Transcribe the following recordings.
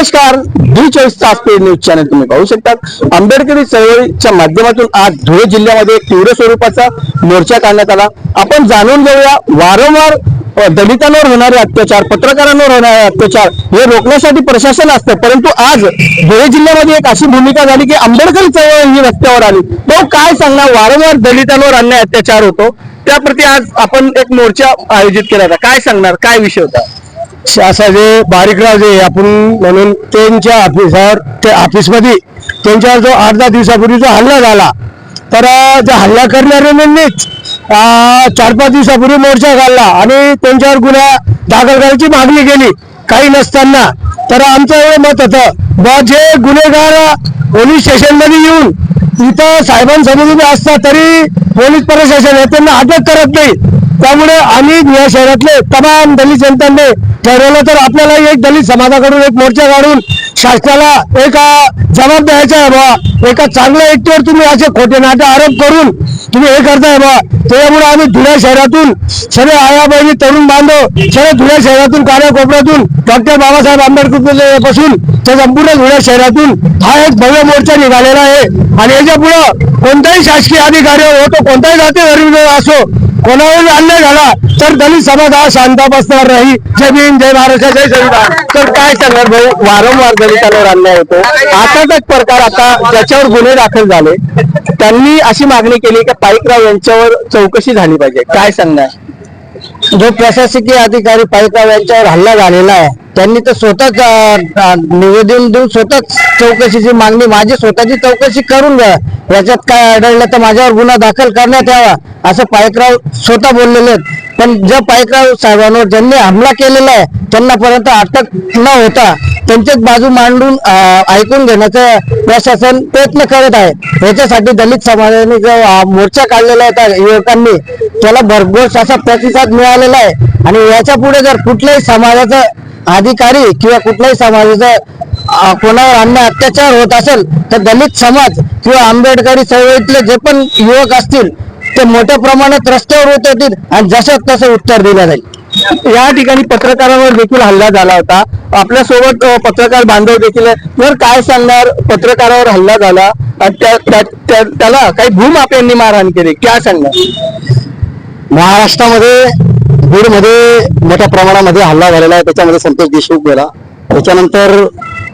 नमस्कार डी चोवीस तास पेड न्यूज चॅनल तुम्ही पाहू शकता आंबेडकरी चळवळीच्या माध्यमातून आज धुळे जिल्ह्यामध्ये तीव्र स्वरूपाचा मोर्चा काढण्यात आला. आपण जाणून घेऊया वारंवार दलितांवर होणारे अत्याचार पत्रकारांवर होणारे अत्याचार हे रोखण्यासाठी प्रशासन असतं. परंतु आज धुळे जिल्ह्यामध्ये एक अशी भूमिका झाली की आंबेडकरी चळवळ ही रस्त्यावर आली. तो काय सांगणार? वारंवार दलितांवर अन्याय अत्याचार होतो. त्याप्रती आज आपण एक मोर्चा आयोजित केला होता. काय सांगणार? काय विषय होता? असाचे बारीकराव जे आपण म्हणून त्यांच्या ऑफिसवर ते ऑफिसमध्ये त्यांच्यावर जो आठ दहा दिवसापूर्वी जो हल्ला झाला तर त्या हल्ला करणाऱ्यांनीच म्हणजे, अं, चार पाच दिवसापूर्वी मोर्चा काढला आणि त्यांच्यावर गुन्हा दाखल करायची मागणी केली. काही नसताना. तर आमचं एवढं मत होतं बा जे गुन्हेगार पोलीस स्टेशनमध्ये येऊन इथं साहेबांसमोर उभे असतात तरी पोलीस प्रशासन हे त्यांना अटक करत नाही. त्यामुळे आम्ही या शहरातले तमाम दलित जनतांनी ठरवलं तर आपल्याला एक दलित समाजाकडून एक मोर्चा काढून शासनाला एका जबाब द्यायचा आहे बा एका चांगल्या व्यक्तीवर तुम्ही असे खोटे नाटे आरोप करून तुम्ही हे करताय बा त्यामुळे आम्ही धुळ्या शहरातून सगळे आया बहिणी तरुण बांधव सगळे धुळ्या शहरातून कानाकोपऱ्यातून डॉक्टर बाबासाहेब आंबेडकरपासून त्या संपूर्ण धुळ्या शहरातून हा एक भव्य मोर्चा निघालेला आहे. आणि याच्या पुढं कोणताही शासकीय अधिकारी हो तो कोणताही जाती असो कोणावर अन्याय झाला तर दलित समाज हा शांत बसणार नाही. जय भीम जय महाराष्ट्र जय संविधान. तर काय सांगणार भाऊ? वारंवार दलितांवर अन्याय होतो. असाच एक प्रकार आता ज्याच्यावर गुन्हे दाखल झाले. त्यांनी अशी मागणी केली की पाईकराव यांच्यावर चौकशी झाली पाहिजे. काय सांगणार? जो प्रशासकीय अधिकारी पाईकराव यांच्यावर हल्ला झालेला आहे त्यांनी तर स्वतःच निवेदन देऊन स्वतःच चौकशीची मागणी माझी स्वतःची चौकशी करून घ्या. याच्यात काय आढळलं तर माझ्यावर गुन्हा दाखल करण्यात यावा असं पायकराव स्वतः बोललेले आहेत. पण ज्या पायकराव साहेबांवर ज्यांनी हमला केलेला आहे त्यांना पर्यंत अटक न होता त्यांचीच बाजू मांडून ऐकून घेण्याचा प्रशासन प्रयत्न करत आहे. याच्यासाठी दलित समाजाने जो मोर्चा काढलेला आहे त्या युवकांनी त्याला भरघोस असा प्रतिसाद मिळालेला आहे. आणि याच्यापुढे जर कुठल्याही समाजाचा अधिकारी किंवा कुठल्याही समाजाचा कोणावर अन्याय अत्याचार होत असेल तर दलित समाज किंवा आंबेडकरी चळवळीतले जे पण युवक असतील ते मोठ्या प्रमाणात रस्त्यावर उतरतील आणि जसं तसं उत्तर दिलं जाईल. या ठिकाणी पत्रकारांवर देखील हल्ला झाला होता. आपल्यासोबत पत्रकार बांधव देखील. तर काय सांगणार? पत्रकारावर हल्ला झाला त्याला काही भूमाप्यांनी मारहाण केली. काय सांगणार? महाराष्ट्रामध्ये बीडमध्ये मोठ्या प्रमाणामध्ये हल्ला झालेला आहे. त्याच्यामध्ये संतोष देशमुख गेला. त्याच्यानंतर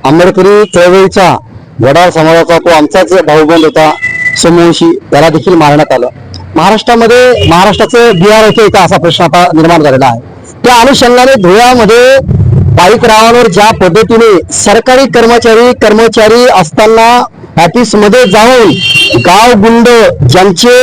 आंबेडकरी चळवळीचा वडार समाजाचा तो आमचाच भाऊबंद होता सोमवंशी त्याला देखील मारण्यात आलं. महाराष्ट्रामध्ये महाराष्ट्राचं बिहार येथे का असा प्रश्न आता निर्माण झालेला आहे. त्या अनुषंगाने धुळ्यामध्ये बाईक रावांवर ज्या पद्धतीने सरकारी कर्मचारी कर्मचारी असताना मध्ये जाऊन गाव गुंड ज्यांचे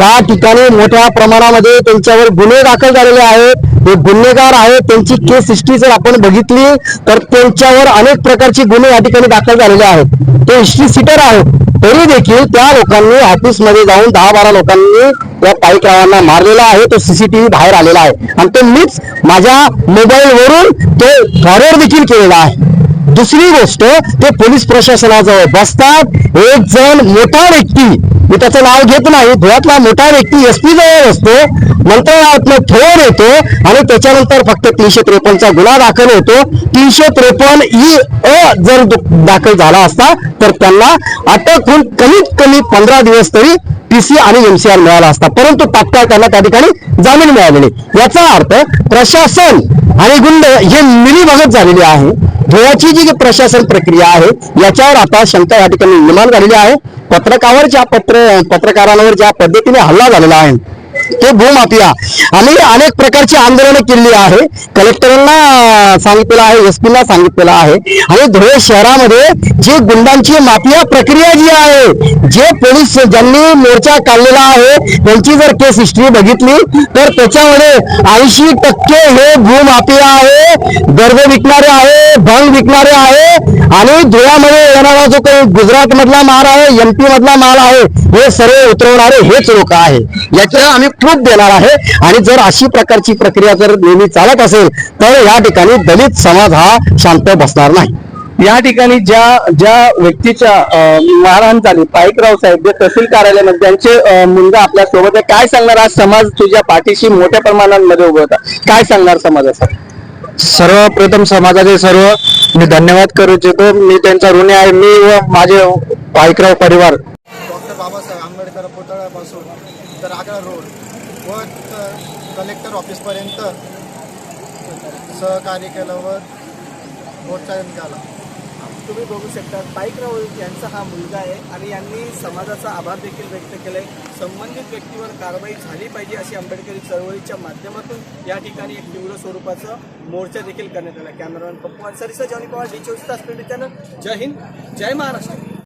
या ठिकाणी मोठ्या प्रमाणामध्ये त्यांच्यावर गुन्हे दाखल झालेले आहेत हे गुन्हेगार आहेत त्यांची केस हिस्ट्री जर आपण बघितली तर त्यांच्यावर अनेक प्रकारचे गुन्हे या ठिकाणी दाखल झालेले आहेत. ते हिस्ट्री सिटर आहेत. तरी देखील त्या लोकांनी ऑफिसमध्ये जाऊन दहा बारा लोकांनी त्या पाईकरावांना मारलेला आहे तो सीसीटीव्ही बाहेर आलेला आहे. आणि तो मीच माझ्या मोबाईल वरून तो फॉरवर्ड देखील केलेला आहे. दुसरी गोष्ट ते पोलीस प्रशासनाजवळ बसतात. एक जण मोठा व्यक्ती मी त्याचं नाव घेत नाही धुळ्यातला मोठा व्यक्ती एस पी जवळ असतो मंत्रालयातनं फोन येतो आणि त्याच्यानंतर फक्त तीनशे त्रेपन्नचा गुन्हा दाखल होतो. तीनशे त्रेपन्न ई अ जर दाखल झाला असता तर त्यांना अटक होऊन कमीत कमी पंधरा दिवस तरी पीसी आणि एमसीआर मिळाला असता. परंतु तात्काळ त्यांना त्या ठिकाणी जामीन मिळालेली. याचा अर्थ प्रशासन आणि गुंड हे मिलीभगत झालेली आहे. धुळ्याची जी प्रशासन प्रक्रिया आहे याच्यावर आता शंका या ठिकाणी निर्माण झालेली आहे. पत्रकावर ज्या पत्र पत्रकारांवर ज्या पद्धतीने हल्ला झालेला आहे ते भूमाफिया. आम्ही अनेक प्रकारची आंदोलनं केली आहे. कलेक्टरांना सांगितलेलं आहे एस पीला सांगितलेलं आहे. आणि धुळे शहरामध्ये जी गुंडांची माफिया प्रक्रिया जी आहे जे पोलीस ज्यांनी मोर्चा काढलेला आहे त्यांची जर केस हिस्ट्री बघितली तर त्याच्यामध्ये ऐंशी टक्के हे भूमाफिया आहे. गर्व विकणारे आहे भंग विकणारे आहे. आणि धुळ्यामध्ये येणारा जो काही गुजरात मधला माल आहे एमपी मधला माल आहे हे सर्व उतरवणारे हेच लोक आहे याच्यावर आम्ही प्रूफ देणार आहे. आणि जर अशी प्रकारची प्रक्रिया जर नेहमी चालत असेल तर या ठिकाणी दलित समाज हा शांत बसणार नाही. या ठिकाणी ज्या ज्या व्यक्तीच्या मारहाण झाली पाईकराव साहेब जे तहसील कार्यालयामध्ये त्यांचे मुलगा आपल्यासोबत आहे काय सांगणार आज समाज तुझ्या पाठीशी मोठ्या प्रमाणामध्ये उभं होता? काय सांगणार समाजासाठी? सर्वप्रथम समाजाचे सर्व मी धन्यवाद करू इच्छितो. मी त्यांचा ऋणी आहे. मी व माझे पाईकराव परिवार. डॉक्टर बाबासाहेब आंबेडकर पुतळ्यापासून तर आगळा रोड. व कलेक्टर ऑफिसपर्यंत सहकार्य केलं व मोर्चा निघाला. तुम्ही बघू शकता बाईकराव यांचा हा मुलगा आहे आणि यांनी समाजाचा आभार देखील व्यक्त केलाय. संबंधित व्यक्तीवर कारवाई झाली पाहिजे अशी आंबेडकरी चळवळीच्या माध्यमातून या ठिकाणी एक तीव्र स्वरूपाचा मोर्चा देखील करण्यात आला. कॅमेरामॅन पप्पू अन्सारीसह जॉनी पवार डी चोवीस तास पिंडी चॅनल जय हिंद जय महाराष्ट्र.